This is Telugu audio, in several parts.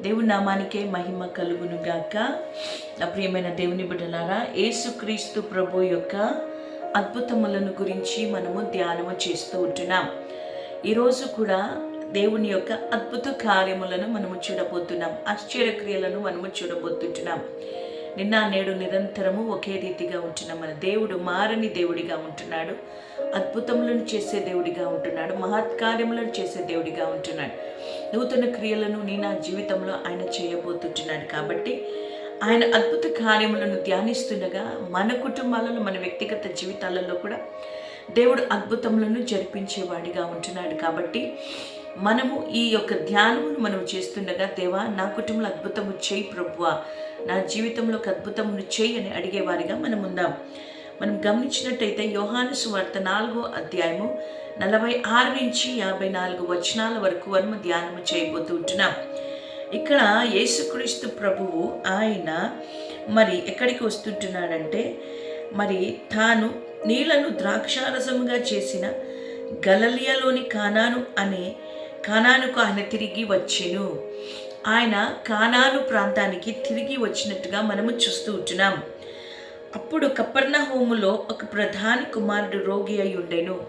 దేవుని నామానికే మహిమ కలుగును గాక నా ప్రియమైన దేవుని బిడ్డలారా యేసుక్రీస్తు ప్రభు యొక్క అద్భుతములను గురించి మనము ధ్యానము చేస్తూ ఉంటున్నాం. ఈరోజు కూడా దేవుని యొక్క అద్భుత కార్యములను మనము చూడబోతున్నాం. ఆశ్చర్యక్రియలను మనము చూడబోతుంటున్నాం. నిన్న నేడు నిరంతరము ఒకే రీతిగా ఉంటున్న. మన దేవుడు మారని దేవుడిగా ఉంటున్నాడు. అద్భుతములను చేసే దేవుడిగా ఉంటున్నాడు. మహత్కార్యములను చేసే దేవుడిగా ఉంటున్నాడు. నూతన క్రియలను నీ నా జీవితంలో ఆయన చేయబోతుంటున్నాడు కాబట్టి ఆయన అద్భుత కార్యములను ధ్యానిస్తుండగా మన కుటుంబాలలో మన వ్యక్తిగత జీవితాలలో కూడా దేవుడు అద్భుతములను జరిపించేవాడిగా ఉంటున్నాడు కాబట్టి మనము ఈ యొక్క ధ్యానమును మనం చేస్తుండగా దేవా నా కుటుంబంలో అద్భుతము చేయి ప్రభువా. నా జీవితంలో ఒక అద్భుతమును చేయి అని అడిగేవారిగా మనం ఉందాం. మనం గమనించినట్టయితే యోహాను సువార్త నాలుగో అధ్యాయము నలభై ఆరు నుంచి యాభై నాలుగు వచనాల వరకు మనము ధ్యానము చేయబోతూ ఉంటున్నాం. ఇక్కడ యేసుక్రీస్తు ప్రభువు ఆయన మరి ఎక్కడికి వస్తుంటున్నాడంటే మరి తాను నీళ్ళను ద్రాక్షారసముగా చేసిన గలలియలోని కానాను అనే కానానుకు ఆయన తిరిగి వచ్చెను. ఆయన కానాను ప్రాంతానికి తిరిగి వచ్చినట్టుగా మనము చూస్తూ ఉంటున్నాం. అప్పుడు కప్పర్ణ హోములో ఒక ప్రధాని కుమారుడు రోగి అయి ఉండెను.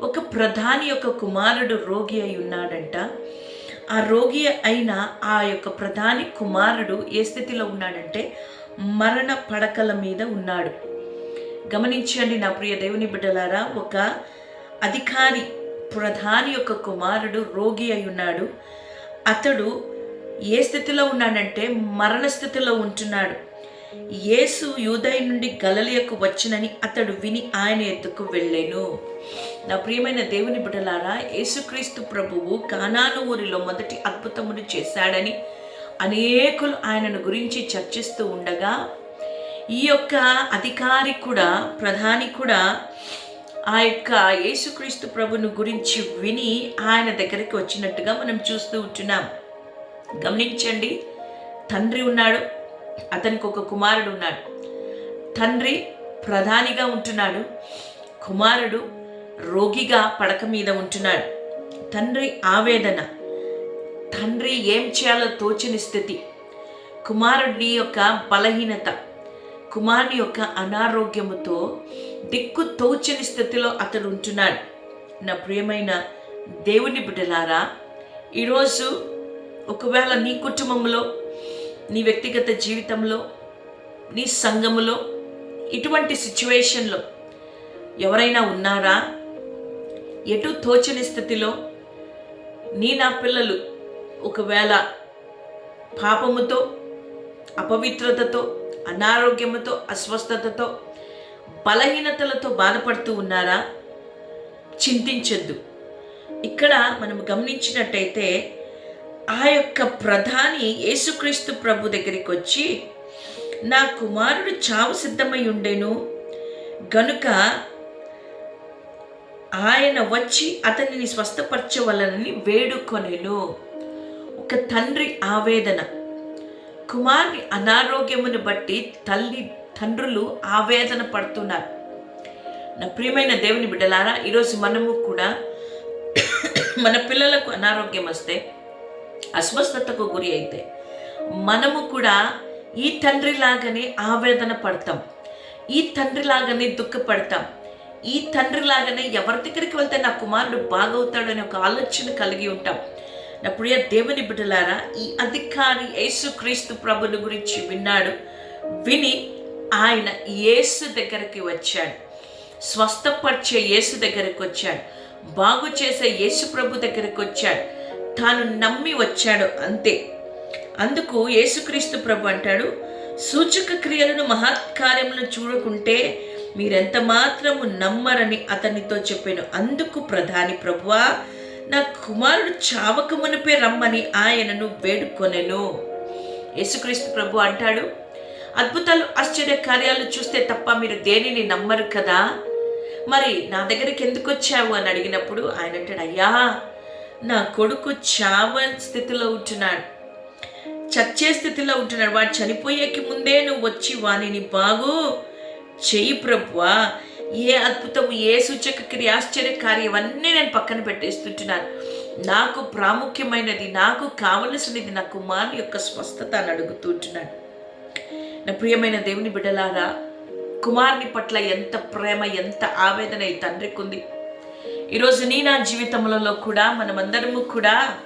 ఒక ప్రధాని యొక్క కుమారుడు రోగి అయి ఉన్నాడంట. ఆ రోగి అయిన ఆ యొక్క ప్రధాని కుమారుడు ఏ స్థితిలో ఉన్నాడంటే మరణ పడకల మీద ఉన్నాడు. గమనించండి నా ప్రియ దేవుని బిడ్డలారా ఒక అధికారి ప్రధాని యొక్క కుమారుడు రోగి అయి ఉన్నాడు. అతడు ఏ స్థితిలో ఉన్నాడంటే మరణ స్థితిలో ఉంటున్నాడు. యేసు యూదయ నుండి గలలియకు వచ్చినని అతడు విని ఆయన ఎత్తుకు వెళ్ళాను. నా ప్రియమైన దేవుని బిడ్డలారా యేసుక్రీస్తు ప్రభువు కానాను ఊరిలో మొదటి అద్భుతమును చేశాడని అనేకులు ఆయనను గురించి చర్చిస్తూ ఉండగా ఈ యొక్క అధికారి కూడా ప్రధాని కూడా ఆ యొక్క యేసుక్రీస్తు ప్రభును గురించి విని ఆయన దగ్గరికి వచ్చినట్టుగా మనం చూస్తూ ఉంటున్నాం. గమనించండి తండ్రి ఉన్నాడు అతనికి ఒక కుమారుడు ఉన్నాడు. తండ్రి ప్రధానిగా ఉంటున్నాడు కుమారుడు రోగిగా పడక మీద ఉంటున్నాడు. తండ్రి ఆవేదన తండ్రి ఏం చేయాలో తోచని స్థితి. కుమారుడి యొక్క బలహీనత కుమారుని యొక్క అనారోగ్యముతో దిక్కు తోచని స్థితిలో అతడు ఉంటున్నాడు. నా ప్రియమైన దేవుని బిడ్డలారా ఈరోజు ఒకవేళ నీ కుటుంబంలో నీ వ్యక్తిగత జీవితంలో నీ సంఘములో ఇటువంటి సిచ్యువేషన్లో ఎవరైనా ఉన్నారా? ఎటు తోచని స్థితిలో నీ నా పిల్లలు ఒకవేళ పాపముతో అపవిత్రతతో అనారోగ్యముతో అస్వస్థతతో బలహీనతలతో బాధపడుతూ ఉన్నారా? చింతించొద్దు. ఇక్కడ మనం గమనించినట్టయితే ఆ యొక్క ప్రధాని యేసుక్రీస్తు ప్రభు దగ్గరికి వచ్చి నా కుమారుడు చావు సిద్ధమై ఉండేను. గనుక ఆయన వచ్చి అతనిని స్వస్థపరచవలనని వేడుకొనేను. ఒక తండ్రి ఆవేదన. కుమారుని అనారోగ్యమును బట్టి తల్లి తండ్రులు ఆవేదన పడుతున్నారు. నా ప్రియమైన దేవుని బిడ్డలారా ఈరోజు మనము కూడా మన పిల్లలకు అనారోగ్యం వస్తే అస్వస్థతకు గురి అయితే మనము కూడా ఈ తండ్రి లాగానే ఆవేదన పడతాం. ఈ తండ్రి లాగానే దుఃఖపడతాం. ఈ తండ్రి లాగానే ఎవరి దగ్గరికి వెళ్తే నా కుమారుడు బాగవుతాడు అనే ఒక ఆలోచన కలిగి ఉంటాం. నా ప్రియ దేవుని బిడ్డలారా ఈ అధికారి యేసుక్రీస్తు ప్రభుని గురించి విన్నాడు విని ఆయన యేసు దగ్గరికి వచ్చాడు. స్వస్థపరిచే యేసు దగ్గరికి వచ్చాడు. బాగు చేసే యేసు ప్రభు దగ్గరికి వచ్చాడు. తాను నమ్మి వచ్చాడు అంతే. అందుకు యేసుక్రీస్తు ప్రభు అంటాడు సూచక క్రియలను మహత్కార్యములను చూడకుంటే మీరెంత మాత్రము నమ్మరని అతనితో చెప్పాను. అందుకు ప్రధాని ప్రభువా నా కుమారుడు చావక మునిపే రమ్మని ఆయనను వేడుకొనెను. యేసుక్రీస్తు ప్రభు అంటాడు అద్భుతాలు ఆశ్చర్య కార్యాలు చూస్తే తప్ప మీరు దేనిని నమ్మరు కదా? మరి నా దగ్గరికి ఎందుకు వచ్చావు అని అడిగినప్పుడు ఆయన అంటాడు అయ్యా నా కొడుకు చావ స్థితిలో ఉంటున్నాడు. చచ్చే స్థితిలో ఉంటున్నాడు. వాడు చనిపోయేకి ముందే నువ్వు వచ్చి వానిని బాగు చెయ్యి ప్రభువా. ఏ అద్భుతం ఏ సూచక క్రియ ఆశ్చర్య కార్యం అన్నీ నేను పక్కన పెట్టేస్తుంటున్నాను. నాకు ప్రాముఖ్యమైనది నాకు కావలసినది నా కుమారుని యొక్క స్వస్థత అని అడుగుతుంటున్నాడు నా ప్రియమైన దేవుని బిడ్డలారా కుమారుని పట్ల ఎంత ప్రేమ ఎంత ఆవేదన ఈ తండ్రికి ఉంది ఈరోజు నీ నా జీవితములలో కూడా మనమందరము కూడా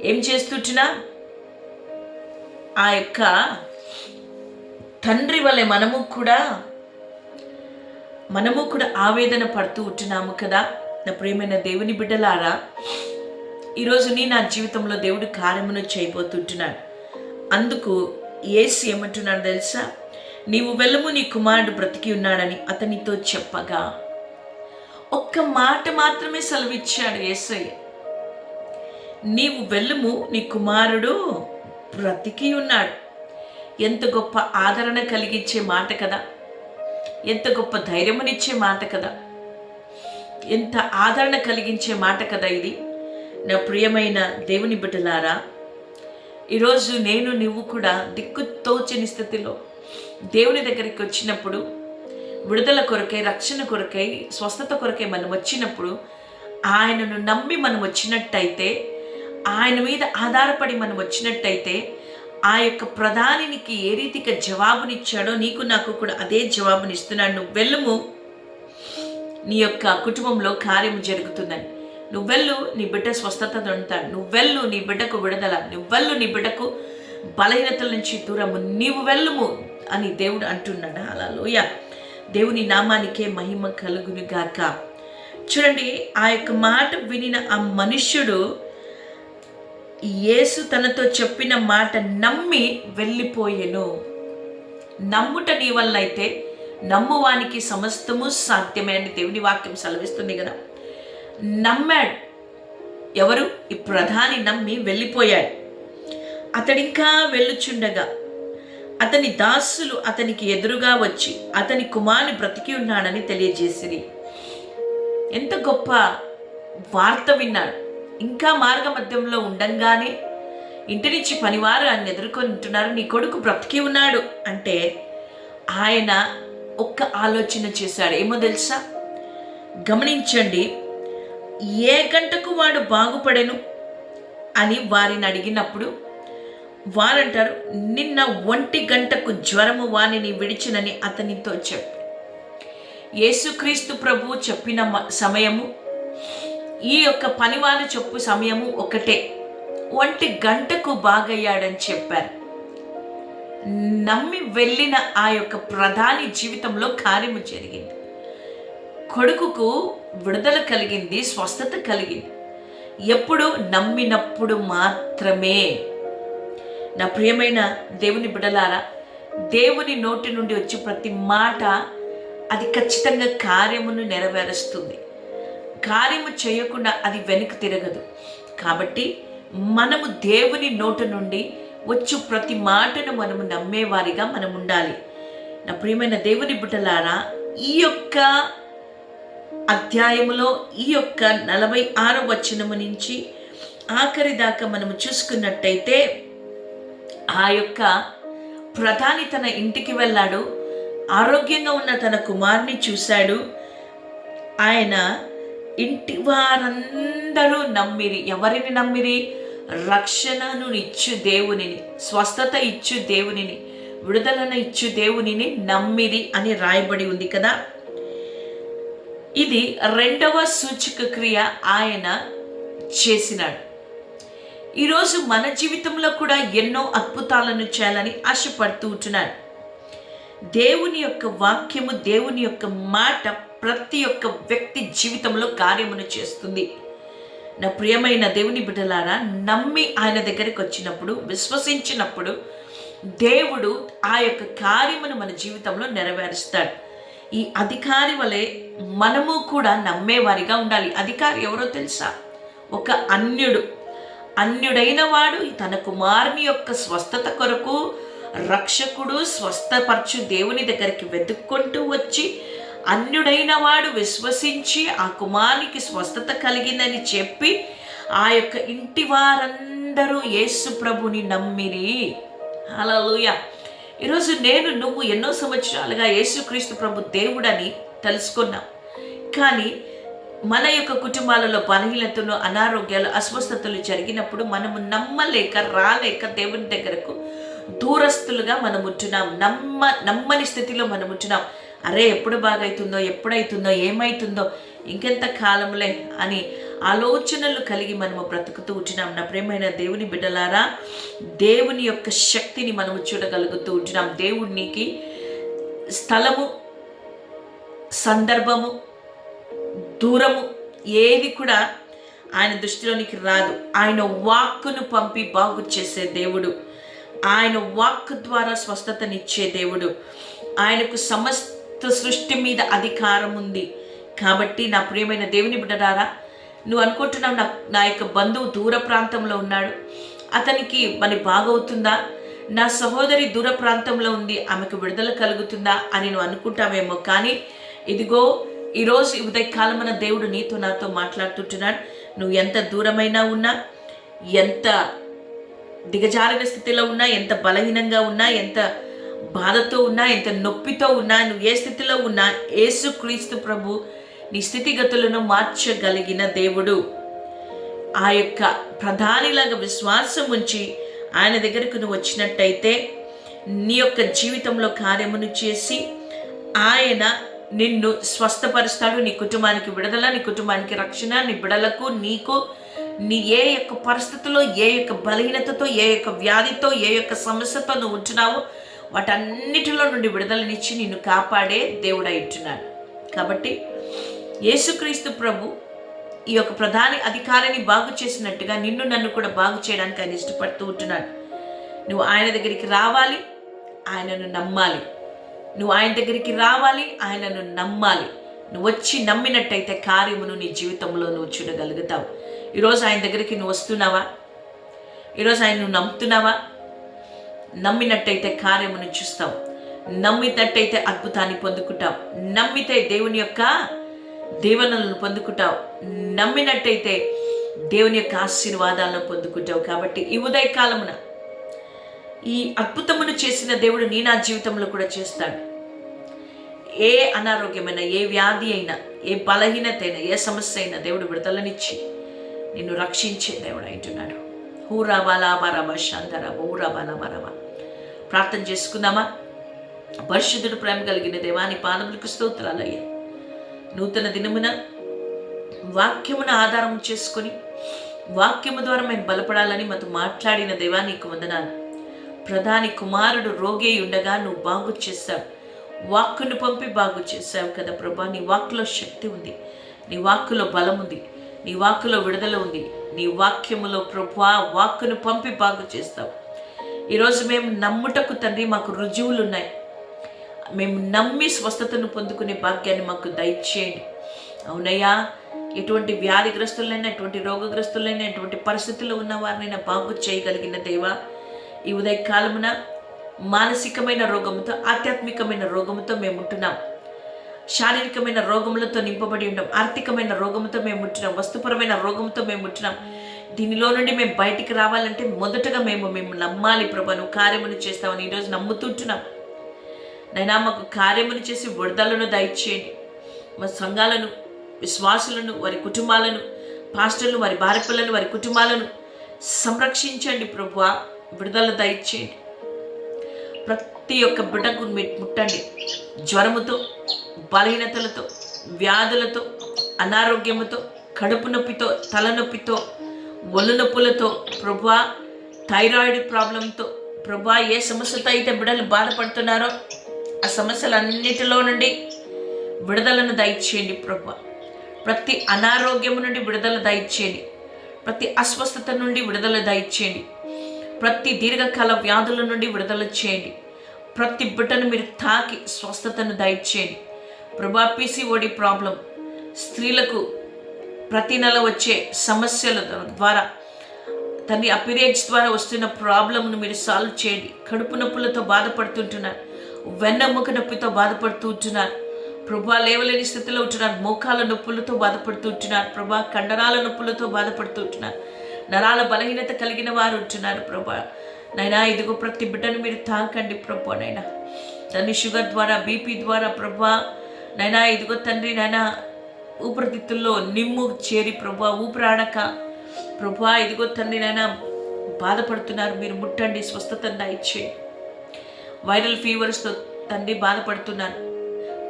ఏం చేస్తుంటున్నా? ఆ యొక్క తండ్రి వలె మనము కూడా మనము కూడా ఆవేదన పడుతూ ఉంటున్నాము కదా నా ప్రియమైన దేవుని బిడ్డలారా. ఈరోజు నీ నా జీవితంలో దేవుడు కార్యమును చేయబోతుంటున్నాడు. అందుకు ఏసు ఏమంటున్నాడు తెలుసా? నీవు వెళ్ళము నీ కుమారుడు బ్రతికి ఉన్నాడని అతనితో చెప్పగా ఒక్క మాట మాత్రమే సెలవిచ్చాడు ఏసయ్య నీవు వెళ్ళము నీ కుమారుడు బ్రతికి ఉన్నాడు. ఎంత గొప్ప ఆదరణ కలిగించే మాట కదా. ఎంత గొప్ప ధైర్యమునిచ్చే మాట కదా. ఎంత ఆదరణ కలిగించే మాట కదా ఇది. నా ప్రియమైన దేవుని బిడ్డలారా ఈరోజు నేను నువ్వు కూడా దిక్కు తోచని స్థితిలో దేవుని దగ్గరికి వచ్చినప్పుడు విడుదల కొరకై రక్షణ కొరకై స్వస్థత కొరకై మనం వచ్చినప్పుడు ఆయనను నమ్మి మనం వచ్చినట్టయితే ఆయన మీద ఆధారపడి మనం వచ్చినట్టయితే ఆ యొక్క ప్రధానికి ఏ రీతిగా జవాబునిచ్చాడో నీకు నాకు కూడా అదే జవాబునిస్తున్నాడు. నువ్వు వెళ్ళము. నీ యొక్క కుటుంబంలో కార్యము జరుగుతుందని. నువ్వెళ్ళు నీ బిడ్డ స్వస్థత దొంతాడు నువ్వెళ్ళు నీ బిడ్డకు విడుదల. నువ్వెళ్ళు నీ బిడ్డకు బలహీనతల నుంచి దూరము. నీవు వెళ్ళుము అని దేవుడు అంటున్నాడు. అలా లోయ దేవుని నామానికే మహిమ కలుగును గాక. చూడండి ఆ యొక్క మాట వినిన ఆ మనుష్యుడు యేసు తనతో చెప్పిన మాట నమ్మి వెళ్ళిపోయెను. నమ్ముట నీ వల్ల అయితే నమ్మువానికి సమస్తము సాధ్యమే అని దేవుని వాక్యం సెలవిస్తుంది కదా. నమ్మాడు. ఎవరు? ఈ ప్రధాని నమ్మి వెళ్ళిపోయాడు. అతడింకా వెళ్ళుచుండగా అతని దాసులు అతనికి ఎదురుగా వచ్చి అతని కుమారుని బ్రతికి ఉన్నాడని తెలియజేసిరి. ఎంత గొప్ప వార్త విన్నాడు. ఇంకా మార్గ మధ్యంలో ఉండంగానే ఇంటి నుంచి పనివారు ఆయన ఎదుర్కొని ఉంటున్నారు నీ కొడుకు బ్రతికి ఉన్నాడు అంటే ఆయన ఒక్క ఆలోచన చేశాడు. ఏమో తెలుసా? గమనించండి ఏ గంటకు వాడు బాగుపడెను? అని వారిని అడిగినప్పుడు వారంటారు నిన్న ఒంటి గంటకు జ్వరము వానిని విడిచినని అతనితో చెప్పి. యేసుక్రీస్తు ప్రభు చెప్పిన మ- సమయము ఈ యొక్క పనివారు చెప్పు సమయము ఒకటే. ఒంటి గంటకు బాగయ్యాడని చెప్పారు. నమ్మి వెళ్ళిన ఆ యొక్క ప్రధాని జీవితంలో కార్యము జరిగింది. కొడుకుకు విడుదల కలిగింది స్వస్థత కలిగింది. ఎప్పుడు నమ్మినప్పుడు మాత్రమే. నా ప్రియమైన దేవుని బిడలారా దేవుని నోటి నుండి వచ్చే ప్రతి మాట అది ఖచ్చితంగా కార్యమును నెరవేరుస్తుంది. కార్యము చేయకుండా అది వెనుక తిరగదు. కాబట్టి మనము దేవుని నోటి నుండి వచ్చు ప్రతి మాటను మనము నమ్మేవారిగా మనం ఉండాలి నా ప్రియమైన దేవుని బిడ్డలారా ఈ యొక్క అధ్యాయములో ఈ యొక్క నలభై ఆరో వచనము నుంచి ఆఖరి దాకా మనము చూసుకున్నట్టయితే ఆ యొక్క ప్రధాని తన ఇంటికి వెళ్ళాడు ఆరోగ్యంగా ఉన్న తన కుమారుని చూశాడు. ఆయన ఇంటి వారందరూ నమ్మిరి ఎవరిని నమ్మిరి? రక్షణను ఇచ్చు దేవునిని స్వస్థత ఇచ్చు దేవునిని విడుదలను ఇచ్చు దేవునిని నమ్మిరి అని రాయబడి ఉంది కదా. ఇది రెండవ సూచక క్రియ ఆయన చేసినాడు. ఈరోజు మన జీవితంలో కూడా ఎన్నో అద్భుతాలను చేయాలని ఆశపడుతూ ఉంటున్నాడు. దేవుని యొక్క వాక్యము దేవుని యొక్క మాట ప్రతి ఒక్క వ్యక్తి జీవితంలో కార్యమును చేస్తుంది. నా ప్రియమైన దేవుని బిడ్డలారా నమ్మి ఆయన దగ్గరికి వచ్చినప్పుడు విశ్వసించినప్పుడు దేవుడు ఆ యొక్క కార్యమును మన జీవితంలో నెరవేరుస్తాడు. ఈ అధికారి వలె మనము కూడా నమ్మేవారిగా ఉండాలి. అధికారి ఎవరో తెలుసా? ఒక అన్యుడు. అన్యుడైన వాడు తన కుమారుని యొక్క స్వస్థత కొరకు రక్షకుడు స్వస్థపరచు దేవుని దగ్గరికి వెతుక్కుంటూ వచ్చి అన్యుడైన వాడు విశ్వసించి ఆ కుమారునికి స్వస్థత కలిగిందని చెప్పి ఆ యొక్క ఇంటి వారందరూ యేసు ప్రభుని నమ్మిరి. హల్లెలూయా. ఈరోజు నేను నువ్వు ఎన్నో సంవత్సరాలుగా యేసుక్రీస్తు ప్రభు దేవుడని తెలుసుకున్నాం కానీ మన యొక్క కుటుంబాలలో బలహీనతలు అనారోగ్యాలు అస్వస్థతలు జరిగినప్పుడు మనము నమ్మలేక రాలేక దేవుని దగ్గరకు దూరస్తులుగా మనం ఉంటున్నాం. నమ్మ నమ్మని స్థితిలో మనం ఉంటున్నాం. అరే ఎప్పుడు బాగైతుందో ఎప్పుడైతుందో ఏమైతుందో ఇంకెంత కాలంలే అని ఆలోచనలు కలిగి మనము బ్రతుకుతూ ఉంటున్నాం. నా ప్రేమైన దేవుని బిడ్డలారా దేవుని యొక్క శక్తిని మనము చూడగలుగుతూ ఉంటున్నాం. దేవునికి స్థలము సందర్భము దూరము ఏది కూడా ఆయన దృష్టిలోనికి రాదు. ఆయన వాక్కును పంపి బాగు చేసే దేవుడు. ఆయన వాక్ ద్వారా స్వస్థతనిచ్చే దేవుడు. ఆయనకు సమస్త సృష్టి మీద అధికారం ఉంది కాబట్టి నా ప్రియమైన దేవుని బిడ్డడారా నువ్వు అనుకుంటున్నావు నా నా యొక్క బంధువు దూర ప్రాంతంలో ఉన్నాడు. అతనికి మరి బాగవుతుందా? నా సహోదరి దూర ప్రాంతంలో ఉంది ఆమెకు విడుదల కలుగుతుందా అని నువ్వు అనుకుంటావేమో కానీ ఇదిగో ఈరోజు ఉదయకాలమైన దేవుడు నీతో నాతో మాట్లాడుతుంటున్నాడు. నువ్వు ఎంత దూరమైనా ఉన్నా ఎంత దిగజారిన స్థితిలో ఉన్నా ఎంత బలహీనంగా ఉన్నా ఎంత బాధతో ఉన్నా ఎంత నొప్పితో ఉన్నా నువ్వు ఏ స్థితిలో ఉన్నా యేసు క్రీస్తు ప్రభు నీ స్థితిగతులను మార్చగలిగిన దేవుడు. ఆ యొక్క ప్రధానిలాగా విశ్వాసం ఉంచి ఆయన దగ్గరకు నువ్వు వచ్చినట్టయితే నీ యొక్క జీవితంలో కార్యమును చేసి ఆయన నిన్ను స్వస్థపరుస్తాడు. నీ కుటుంబానికి విడుదల నీ కుటుంబానికి రక్షణ నీ బిడలకు నీకు నీ ఏ యొక్క పరిస్థితుల్లో ఏ యొక్క బలహీనతతో ఏ యొక్క వ్యాధితో ఏ యొక్క సమస్యతో నువ్వు ఉంటున్నావో వాటన్నిటిలో నుండి విడుదలనిచ్చి నిన్ను కాపాడే దేవుడై ఉంటున్నాడు. కాబట్టి యేసుక్రీస్తు ప్రభు ఈ యొక్క ప్రధాని అధికారిని బాగు చేసినట్టుగా నిన్ను నన్ను కూడా బాగు చేయడానికి ఆయన ఇష్టపడుతూ ఉంటున్నాడు. నువ్వు ఆయన దగ్గరికి రావాలి ఆయనను నమ్మాలి. నువ్వు ఆయన దగ్గరికి రావాలి ఆయనను నమ్మాలి. నువ్వు వచ్చి నమ్మినట్టయితే కార్యమును నీ జీవితంలో నువ్వు చూడగలుగుతావు. ఈరోజు ఆయన దగ్గరికి నువ్వు వస్తున్నావా? ఈరోజు ఆయన నువ్వు నమ్ముతున్నావా? నమ్మినట్టయితే కార్యమును చూస్తావు. నమ్మినట్టయితే అద్భుతాన్ని పొందుకుంటావు. నమ్మితే దేవుని యొక్క దీవెనలను పొందుకుంటావు. నమ్మినట్టయితే దేవుని యొక్క ఆశీర్వాదాలను పొందుకుంటావు. కాబట్టి ఈ ఉదయకాలమున ఈ అద్భుతమును చేసిన దేవుడు నీ నా జీవితంలో కూడా చేస్తాడు. ఏ అనారోగ్యమైన ఏ వ్యాధి అయినా ఏ బలహీనత అయినా ఏ సమస్య అయినా దేవుడు విడుదలనిచ్చి నిన్ను రక్షించే దేవుడు అంటున్నాడు హూరా బాలా బారాబా శాంతరా హూరా బాలా బారాబా ప్రార్థన చేసుకుందామా? పరిశుద్ధుడు ప్రేమ కలిగిన దేవాని పాదములకు స్తోత్రాలయ్యా నూతన దినమున వాక్యమును ఆధారం చేసుకొని వాక్యము ద్వారా మేము బలపడాలని మాతో మాట్లాడిన దేవా నీకు వందనాలు. ప్రధాని కుమారుడు రోగి ఉండగా నువ్వు బాగు చేశావు. వాక్కును పంపి బాగు చేశావు కదా ప్రభా. నీ వాక్కులో శక్తి ఉంది. నీ వాక్కులో బలం ఉంది. నీ వాక్కులో విడుదల ఉంది. నీ వాక్యములో ప్రభా వాక్కును పంపి బాగు చేస్తావు. ఈరోజు మేము నమ్ముటకు తండ్రి మాకు రుజువులు ఉన్నాయి మేము నమ్మి స్వస్థతను పొందుకునే భాగ్యాన్ని మాకు దయచేయండి. అవునయ్యా ఎటువంటి వ్యాధిగ్రస్తులైనా ఎటువంటి రోగగ్రస్తులైనా ఎటువంటి పరిస్థితుల్లో ఉన్న వారినైనా బాగు చేయగలిగిన దేవా ఈ ఉదయకాలమున మానసికమైన రోగముతో ఆధ్యాత్మికమైన రోగముతో మేము ఉంటున్నాం శారీరకమైన రోగములతో నింపబడి ఉన్నాం ఆర్థికమైన రోగముతో మేము ఉంటున్నాం వస్తుపరమైన రోగంతో మేము ఉంటున్నాం దీనిలో నుండి మేము బయటికి రావాలంటే మొదటగా మేము మేము నమ్మాలి ప్రభా నువ్వు కార్యమును చేస్తామని ఈరోజు నమ్ముతుంటున్నాం నైనా మాకు కార్యములు చేసి విడుదలను దయచేయండి. మా సంఘాలను విశ్వాసులను వారి కుటుంబాలను పాస్టర్లు వారి భార్య పిల్లలను వారి కుటుంబాలను సంరక్షించండి ప్రభు విడుదల దయచేయండి. ప్రతి ఒక్క బిడ్డకు ముట్టండి. జ్వరముతో బలహీనతలతో వ్యాధులతో అనారోగ్యముతో కడుపు నొప్పితో తలనొప్పితో ఒళ్ళు నొప్పులతో ప్రభా థైరాయిడ్ ప్రాబ్లంతో ప్రభా ఏ సమస్యతో అయితే బిడ్డలు బాధపడుతున్నారో ఆ సమస్యలన్నిటిలో నుండి విడుదలను దయచేయండి ప్రభా ప్రతి అనారోగ్యము నుండి విడుదల దయచేయండి. ప్రతి అస్వస్థత నుండి విడుదల దయచేయండి. ప్రతి దీర్ఘకాల వ్యాధుల నుండి విడుదల చేయండి. ప్రతి బిడ్డను మీరు తాకి స్వస్థతను దయచేయండి. ప్రభా పీసీఓడి ప్రాబ్లం స్త్రీలకు ప్రతి నెల వచ్చే సమస్యల ద్వారా తన అపిరేజ్ ద్వారా వస్తున్న ప్రాబ్లంను మీరు సాల్వ్ చేయండి. కడుపు నొప్పులతో బాధపడుతుంటున్నారు. వెన్నెముక నొప్పితో బాధపడుతూ ఉంటున్నారు. ప్రభా లేవలేని స్థితిలో ఉంటున్నారు. మోకాల నొప్పులతో బాధపడుతూ ఉంటున్నారు. ప్రభా కండరాల నొప్పులతో బాధపడుతూ ఉంటున్నారు. నరాల బలహీనత కలిగిన వారు ఉంటున్నారు ప్రభా. నైనా ఇదిగో ప్రతి బిడ్డను మీరు తాకండి ప్రభా నైనా. తండ్రి షుగర్ ద్వారా బీపీ ద్వారా ప్రభా నైనా ఇదిగో తండ్రి నైనా ఊపిరితిత్తుల్లో నిమ్ము చేరి ప్రభా ఊపిరాడక. ప్రభా ఇదిగో తండ్రి నైనా బాధపడుతున్నారు. మీరు ముట్టండి. స్వస్థత దయచేయండి. వైరల్ ఫీవర్స్తో తండ్రి బాధపడుతున్నాను.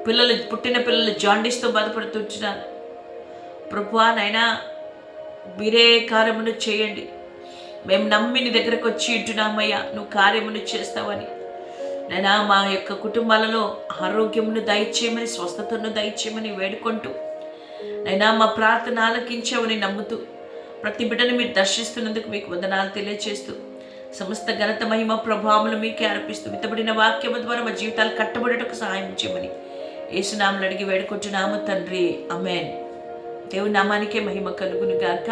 పిల్లలు పుట్టిన పిల్లలు జాండీస్తో బాధపడుతున్నాను ప్రభువా నైనా మీరే కార్యమును చేయండి. మేము నమ్మి నీ దగ్గరకు వచ్చి ఉంటున్నామయ్యా. నువ్వు కార్యమును చేస్తావని. నైనా మా యొక్క కుటుంబాలలో ఆరోగ్యమును దయచేయమని స్వస్థతను దయచేయమని వేడుకుంటూ నైనా మా ప్రార్థన ఆలకించామని నమ్ముతూ ప్రతి బిడ్డను మీరు దర్శిస్తున్నందుకు మీకు వందనాలు తెలియజేస్తూ సమస్త ఘనత మహిమ ప్రభావములు మీకే అర్పిస్తూ విత్తబడిన వాక్యము ద్వారా మా జీవితాలు కట్టబడటకు సహాయం చేయమని. యేసునామలు అడిగి వేడుకుంటున్నాము తండ్రి. అమెన్ దేవుని నామానికే మహిమ కలుగును గాక